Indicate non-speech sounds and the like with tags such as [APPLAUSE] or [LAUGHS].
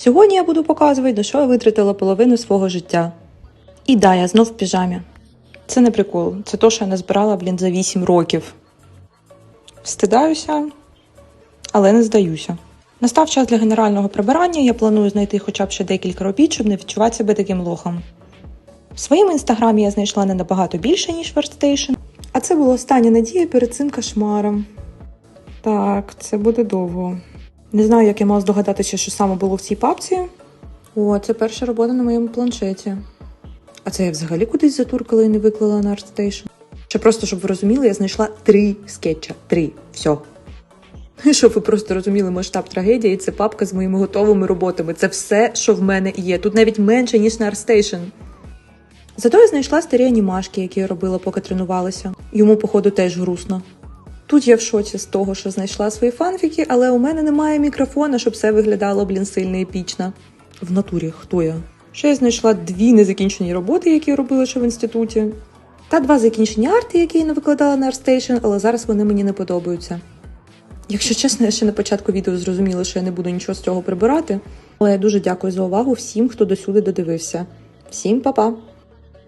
Сьогодні я буду показувати, на що я витратила половину свого життя. І да, я знов в піжамі. Це не прикол, це то, що я назбирала, блін, за 8 років. Встидаюся, але не здаюся. Настав час для генерального прибирання. Я планую знайти хоча б ще декілька робіт, щоб не відчувати себе таким лохом. В своєму інстаграмі я знайшла не набагато більше, ніж Workstation. А це була остання надія перед цим кошмаром. Так, це буде довго. Не знаю, як я мала здогадатися, що саме було в цій папці. О, це перша робота на моєму планшеті. А це я взагалі кудись затуркала і не виклала на ArtStation. Ще просто, щоб ви розуміли, я знайшла три скетча. Три. Все. [LAUGHS] Щоб ви просто розуміли масштаб трагедії, це папка з моїми готовими роботами. Це все, що в мене є. Тут навіть менше, ніж на ArtStation. Зато я знайшла старі анімашки, які я робила, поки тренувалася. Йому, походу, теж грустно. Тут я в шоці з того, що знайшла свої фанфіки, але у мене немає мікрофона, щоб все виглядало, блін, сильно епічно. В натурі, хто я? Ще я знайшла дві незакінчені роботи, які я робила ще в інституті, та два закінчені арти, які я не викладала на ArtStation, але зараз вони мені не подобаються. Якщо чесно, я ще на початку відео зрозуміла, що я не буду нічого з цього прибирати. Але я дуже дякую за увагу всім, хто досюди додивився. Всім па-па!